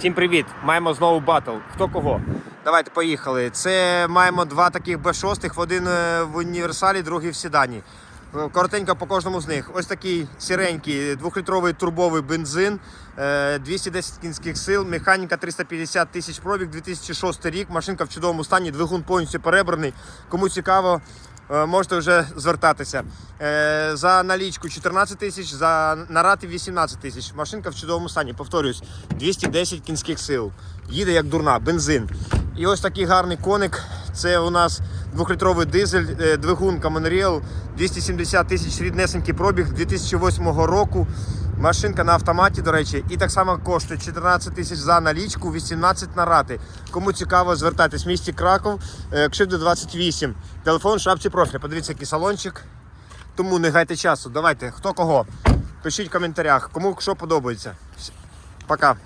Всім привіт! Маємо знову батл. Хто кого? Давайте поїхали. Це маємо два таких Б6, один е, в універсалі, другий в седані. Е, Коротенько по кожному з них. Ось такий сіренький двохлітровий турбовий бензин, е, 210 кінських сил, механіка 350 тисяч пробіг, 2006 рік. Машинка в чудовому стані, двигун повністю перебраний. Кому цікаво, е, можете вже звертатися. Е, За налічку 14 тисяч, за нарати 18 тисяч. Машинка в чудовому стані. Повторюсь, 210 кінських сил. Їде як дурна, бензин. І ось такий гарний коник. Це у нас двохлітровий дизель, е, двигун Common 270 тисяч ріднесенький пробіг 2008 року. Машинка на автоматі, до речі, і так само коштує 14 тисяч за налічку, 18 на рати. Кому цікаво, звертайтесь в місті Краков, е, Кшивди 28. Телефон в шапці профіля. Подивіться, який салончик. Тому не гайте часу. Давайте, хто кого. Пишіть в коментарях, кому що подобається. Пока.